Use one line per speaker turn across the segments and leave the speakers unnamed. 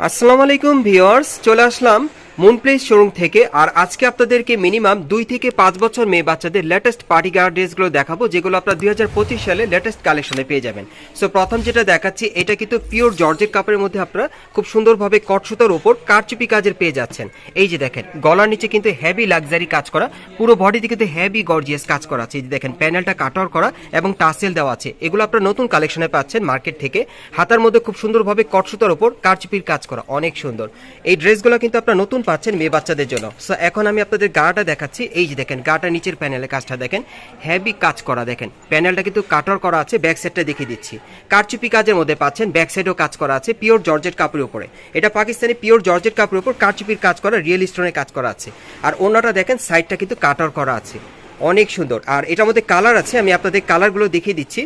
আসসালামু আলাইকুম ভিউয়ার্স চলে আসলাম মুন প্লেস শোরুম থেকে, আর আজকে আপনাদেরকে মিনিমাম দুই থেকে পাঁচ বছর মেয়ে বাচ্চাদের লেটেস্ট পার্টি গার্ড ড্রেসগুলো দেখাবো, যেগুলো আপনার দুই হাজার পঁচিশ সালে লেটেস্ট কালেকশনে পেয়ে যাবেন। সো প্রথম যেটা দেখাচ্ছি, এটা কিন্তু পিওর জর্জের কাপড়ের মধ্যে আপনারা খুব সুন্দরভাবে কটসুতার ওপর কারচুপি কাজের পেয়ে যাচ্ছেন। এই যে দেখেন, গলার নিচে কিন্তু হেভি লাক্সারি কাজ করা, পুরো বডিতে কিন্তু হেভি গর্জিয়াস কাজ করা আছে। এই যে দেখেন প্যানেলটা কাটার করা এবং টাসেল দেওয়া আছে। এগুলো আপনারা নতুন কালেকশনে পাচ্ছেন মার্কেট থেকে। হাতার মধ্যে খুব সুন্দরভাবে কটসুতার ওপর কারচুপির কাজ করা, অনেক সুন্দর। এই ড্রেসগুলো কিন্তু আপনার নতুন পাচ্ছেন মেয়ে বাচ্চাদের জন্য। সো এখন আমি আপনাদের গাটা দেখাচ্ছি। এই যে দেখেন, গাটা নিচের প্যানেলে কাজটা দেখেন। হেভি কাজ করা দেখেন। প্যানেলটা কিন্তু কাটার করা আছে ব্যাক সাইডটা দেখিয়ে দিচ্ছি। কারচুপি কাজের মধ্যে পাচ্ছেন ব্যাক সাইডেও কাজ করা আছে পিওর জর্জেট কাপড়ের উপরে। এটা পাকিস্তানি পিওর জর্জেট কাপড়ের উপর কারচুপির কাজ করা রিয়েল স্টোনের কাজ করা আছে। আর অন্যটা দেখেন সাইডটা কিন্তু কাটার করা আছে। অনেক সুন্দর। আর এটার মধ্যে কালার আছে, আমি আপনাদের কালারগুলো দেখিয়ে দিচ্ছি।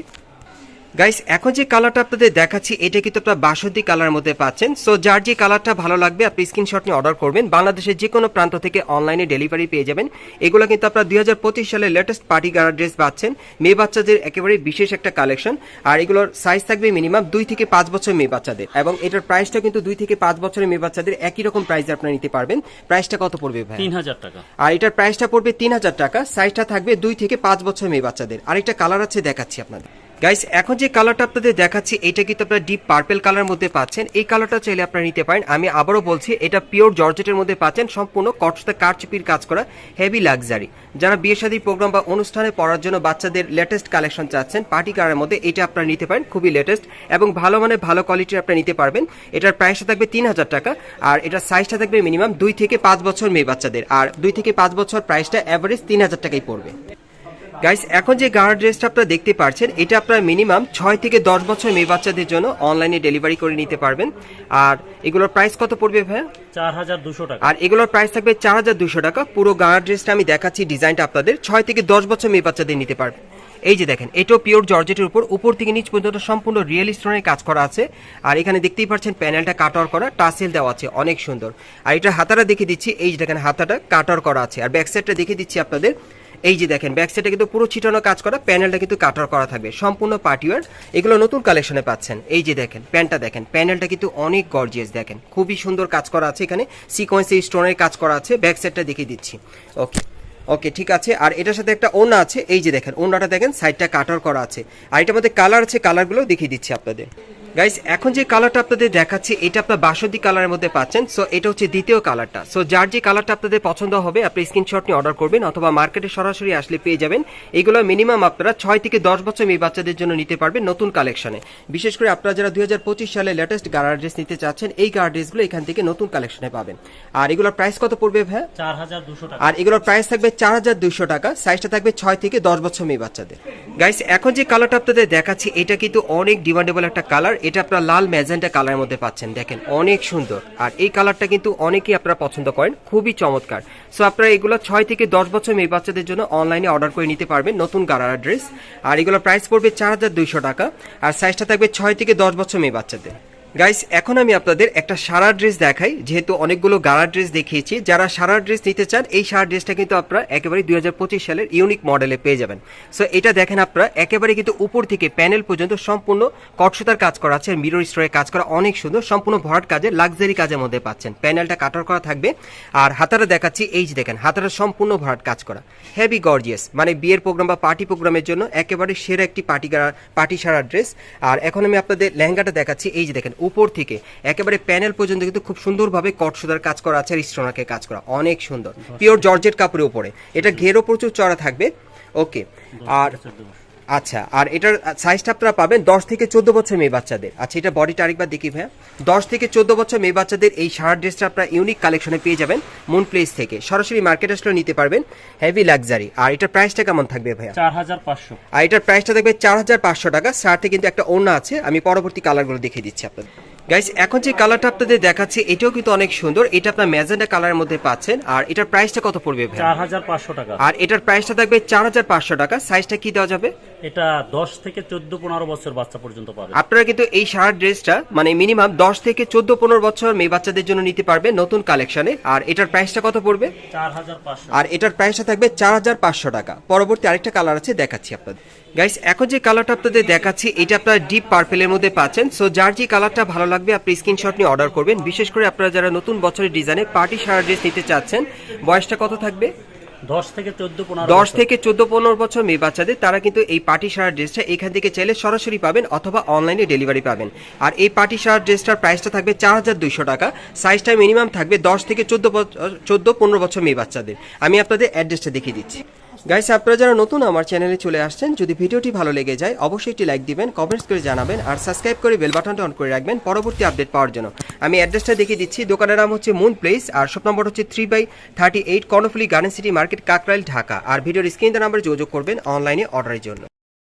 গাইস এখন যে কালারটা আপনাদের দেখাচ্ছি এটা কিন্তু আপনার বাসন্তী কালারের মধ্যে পাচ্ছেন। সো যার যে কালারটা ভালো লাগবে আপনি স্ক্রিনশট নিয়ে অর্ডার করবেন। বাংলাদেশের যে কোনো প্রান্ত থেকে অনলাইনে ডেলিভারি পেয়ে যাবেন। এগুলো কিন্তু আপনার দুই হাজার পঁচিশ সালের লেটেস্ট পার্টি গার্ড ড্রেস পাচ্ছেন। মেয়ে বাচ্চাদের একেবারে বিশেষ একটা কালেকশন আর এগুলোর সাইজ থাকবে মিনিমাম দুই থেকে পাঁচ বছর মেয়ে বাচ্চাদের। এবং এটার প্রাইসটা কিন্তু দুই থেকে পাঁচ বছরের মেয়ে বাচ্চাদের একই রকম প্রাইস আপনারা নিতে পারবেন। প্রাইসটা কত পড়বে ভাই?
তিন হাজার টাকা।
আর এটার প্রাইসটা পড়বে তিন হাজার টাকা। সাইজটা থাকবে দুই থেকে পাঁচ বছর মেয়ে বাচ্চাদের। আরেকটা কালার আছে দেখাচ্ছি আপনাদের। গাইস এখন যে কালারটা আপনাদের দেখাচ্ছি, এটা কিন্তু আপনারা ডিপ পার্পেল কালার মধ্যে পাচ্ছেন। এই কালারটা চাইলে আপনারা নিতে পারেন। আমি আবারও বলছি, এটা পিওর জর্জেটের মধ্যে পাচ্ছেন। সম্পূর্ণ কটসতে কারচুপির কাজ করা হেভি লাক্সারি যারা বিয়ে শাদী প্রোগ্রাম বা অনুষ্ঠানে পড়ার জন্য বাচ্চাদের লেটেস্ট কালেকশন চাচ্ছেন পার্টি কারের মধ্যে এটা আপনারা নিতে পারেন, খুবই লেটেস্ট এবং ভালো মানে ভালো কোয়ালিটির আপনারা নিতে পারবেন। এটার প্রাইসটা থাকবে তিন হাজার টাকা আর এটার সাইজটা থাকবে মিনিমাম দুই থেকে পাঁচ বছর মেয়ে বাচ্চাদের। আর দুই থেকে পাঁচ বছর প্রাইসটা অ্যাভারেজ তিন হাজার টাকাই পড়বে। গাইস এখন যে গার্ড ড্রেসটা আপনারা দেখতে পাচ্ছেন এটা আপনারা মিনিমাম ছয় থেকে দশ বছর মেয়ে বাচ্চাদের জন্য অনলাইনে ডেলিভারি করে নিতে পারবেন। আর এগুলোর প্রাইস কত পড়বে ভাইয়া?
চার হাজার দুশো টাকা।
আর এগুলোর প্রাইস থাকবে চার হাজার দুশো টাকা। পুরো গার্ড ড্রেসটা আমি দেখাচ্ছি ডিজাইনটা আপনাদের। ছয় থেকে দশ বছর মেয়ে বাচ্চাদের নিতে পারবেন। এই যে দেখেন এটাও পিওর জর্জেটের উপর। উপর থেকে নিচ পর্যন্ত সম্পূর্ণ রিয়েল স্টোনের কাজ করা আছে। আর এখানে দেখতেই পাচ্ছেন প্যানেলটা কাটার করা টাসেল দেওয়া আছে অনেক সুন্দর। আর এটা হাতাটা দেখে দিচ্ছি। এই যে দেখেন হাতাটা কাটার করা আছে। আর ব্যাক সাইডটা দেখে দিচ্ছি আপনাদের। এই যে দেখেন ব্যাক সাইডে কিন্তু পুরো ছিটানো কাজ করা প্যানেলটা কিন্তু কাটার করা থাকবে। সম্পূর্ণ পার্টিওয়ার এগুলো নতুন কালেকশনে পাচ্ছেন। এই যে দেখেন প্যান্টটা দেখেন প্যানেলটা কিন্তু অনেক গর্জিয়াস দেখেন। খুবই সুন্দর কাজ করা আছে এখানে সিকোয়েন্সি স্টোনের কাজ করা আছে ব্যাক সাইডটা দেখিয়ে দিচ্ছি। ওকে ওকে ঠিক আছে। আর এটার সাথে একটা ওনা আছে, এই যে দেখেন ওনাটা দেখেন সাইডটা কাটার করা আছে। আর এটার মধ্যে কালার আছে কালারগুলো দেখিয়ে দিচ্ছি আপনাদের। গাইস এখন যে কালারটা আপনাদের দেখাচ্ছি এটা আপনার বাসন্তী কালারের মধ্যে পাচ্ছেন। সো এটা হচ্ছে দ্বিতীয় কালারটা সো যার যে কালারটা আপনাদের পছন্দ হবে আপনি স্ক্রিনশট নিয়ে অর্ডার করবেন অথবা মার্কেটে সরাসরি আসলে পেয়ে যাবেন। এগুলো মিনিমাম আপনারা ছয় থেকে দশ বছর মেয়ে বাচ্চাদের জন্য নিতে পারবেন নতুন কালেকশনে বিশেষ করে আপনারা যারা দুই হাজার পঁচিশ সালে লেটেস্ট গার্ড ড্রেস নিতে চাচ্ছেন এই গার্ড ড্রেসগুলো এখান থেকে নতুন কালেকশনে পাবেন। আর এগুলোর প্রাইস কত পড়বে ভাই
চার হাজার দুশো টাকা।
আর এগুলোর প্রাইস থাকবে চার হাজার দুইশো টাকা সাইজটা থাকবে ছয় থেকে দশ বছর মেয়ে বাচ্চাদের। গাইস এখন যে কালারটা আপনাদের দেখাচ্ছি এটা কিন্তু অনেক ডিমান্ডেবল একটা কালার এটা আপনার লাল ম্যাজেন্টা কালারের মধ্যে পাচ্ছেন। দেখেন, অনেক সুন্দর। আর এই কালারটা কিন্তু অনেকেই আপনারা পছন্দ করেন। খুবই চমৎকার। সো আপনারা এগুলো ছয় থেকে দশ বছর মেয়ে বাচ্চাদের জন্য অনলাইনে অর্ডার করে নিতে পারবেন নতুন গারারা ড্রেস আর এগুলো প্রাইস পড়বে চার হাজার দুইশো টাকা। আর সাইজটা থাকবে ছয় থেকে দশ বছর মেয়ে বাচ্চাদের। গাইস এখন আমি আপনাদের একটা সারা ড্রেস দেখাই। যেহেতু অনেকগুলো গাড়া ড্রেস দেখিয়েছি, যারা সারা ড্রেস নিতে চান, এই সারা ড্রেসটা কিন্তু আপনারা একেবারে দুই হাজার পঁচিশ সালের ইউনিক মডেলে পেয়ে যাবেন। সো এটা দেখেন আপনারা, একেবারে কিন্তু উপর থেকে প্যানেল পর্যন্ত সম্পূর্ণ কটসুতার কাজ করা আছে মিরর স্টোরের কাজ করা অনেক সুন্দর, সম্পূর্ণ ভরাট কাজে লাক্সারি কাজের মধ্যে পাচ্ছেন। প্যানেলটা কাটার করা থাকবে। আর হাতারা দেখাচ্ছি, এই যে দেখেন হাতারা সম্পূর্ণ ভরাট কাজ করা। হেভি গর্জিয়াস মানে বিয়ের প্রোগ্রাম বা পার্টি প্রোগ্রামের জন্য একেবারে সেরা একটি পার্টি পার্টি সারা ড্রেস। আর এখন আমি আপনাদের লেহেঙ্গাটা দেখাচ্ছি, এই যে দেখেন উপর থেকে। একেবারে প্যানেল পর্যন্ত কিন্তু খুব সুন্দরভাবে কট সুদার কাজ করা আছে আর স্টোনাকে কাজ করা। অনেক সুন্দর। পিওর জর্জেট কাপড়ের উপরে। এটা ঘেরও প্রচুর চড়া থাকবে। ওকে আর আচ্ছা আর এটার সাইজটা আপনারা পাবেন দশ থেকে চোদ্দ বছর মেয়ে বাচ্চাদের। আচ্ছা এটা বডিটা আরেকবার দেখি ভাইয়া। দশ থেকে চোদ্দ বছর মেয়ে বাচ্চাদের এই শার্ট ড্রেসটা আপনারা ইউনিক কালেকশনে পেয়ে যাবেন মুন প্লেস থেকে। সরাসরি মার্কেট আসলেও নিতে পারবেন। হেভি লাক্সারি আর এটার প্রাইসটা কেমন থাকবে ভাইয়া?
চার হাজার পাঁচশো।
আর এটার প্রাইসটা থাকবে চার হাজার পাঁচশো টাকা। শার্টে কিন্তু একটা ওনা আছে। আমি পরবর্তী কালারগুলো দেখিয়ে দিচ্ছি আপনাদের। গাইস এখন যে কালারটা আপনাদের দেখাচ্ছি এটাও কিন্তু অনেক সুন্দর। এটা আপনার ম্যাজেন্ডা কালারের মধ্যে পাচ্ছেন। আর এটার প্রাইসটা কত পড়বে ভাই?
চার হাজার পাঁচশো টাকা।
আর এটার প্রাইসটা থাকবে চার হাজার পাঁচশো টাকা। সাইজটা কি দেওয়া যাবে?
এটা দশ থেকে চোদ্দ পনেরো বছর বাচ্চা পর্যন্ত পাবে।
আপনারা কিন্তু এই শার্ট ড্রেসটা মানে মিনিমাম দশ থেকে চোদ্দ পনেরো বছর মেয়ে বাচ্চাদের জন্য নিতে পারবে নতুন কালেকশনে আর এটার প্রাইসটা কত পড়বে?
চার হাজার পাঁচশো।
আর এটার প্রাইসটা থাকবে চার হাজার পাঁচশো টাকা। পরবর্তী আরেকটা কালার আছে দেখাচ্ছি আপনাদের। গাইস এখন যে কালারটা আপনাদের দেখাচ্ছি এটা আপনারা ডিপ পার্পেলের মধ্যে পাচ্ছেন। সো যার যে কালারটা ভালো লাগবে আপনি স্ক্রিনশট নিয়ে অর্ডার করবেন। বিশেষ করে আপনারা যারা নতুন বছরের ডিজাইনে পার্টি সারা ড্রেস নিতে চাচ্ছেন বয়সটা কত থাকবে?
দশ থেকে চোদ্দ পনেরো
দশ
বছর।
থেকে চোদ্দ পনেরো বছর মেয়ে বাচ্চাদের তারা কিন্তু এই পার্টি সারা ড্রেসটা এখান থেকে চাইলে সরাসরি পাবেন অথবা অনলাইনে ডেলিভারি পাবেন। আর এই পার্টি সারা ড্রেসটার প্রাইসটা থাকবে চার হাজার দুইশো টাকা। সাইজটা মিনিমাম থাকবে দশ থেকে চোদ্দ চোদ্দ পনেরো বছর মেয়ে বাচ্চাদের। আমি আপনাদের অ্যাড্রেসটা দেখিয়ে দিচ্ছি। গাইস আপনারা যারা নতুন আমার চ্যানেলে চলে আসছেন, যদি ভিডিওটি ভালো লেগে যায়, অবশ্যই একটি লাইক দিবেন কমেন্টস করে জানাবেন, আর সাবস্ক্রাইব করে বেল বাটনটা অন করে রাখবেন পরবর্তী আপডেট পাওয়ার জন্য। আমি অ্যাড্রেসটা দেখিয়ে দিচ্ছি। দোকানের নাম হচ্ছে মুন প্লেস আর শপ নম্বর হচ্ছে three by thirty eight Karnaphuli garden city market Kakrail Dhaka আর ভিডিওর স্ক্রিন নাম্বার যোগাযোগ করবেন অনলাইনে অর্ডারের জন্য।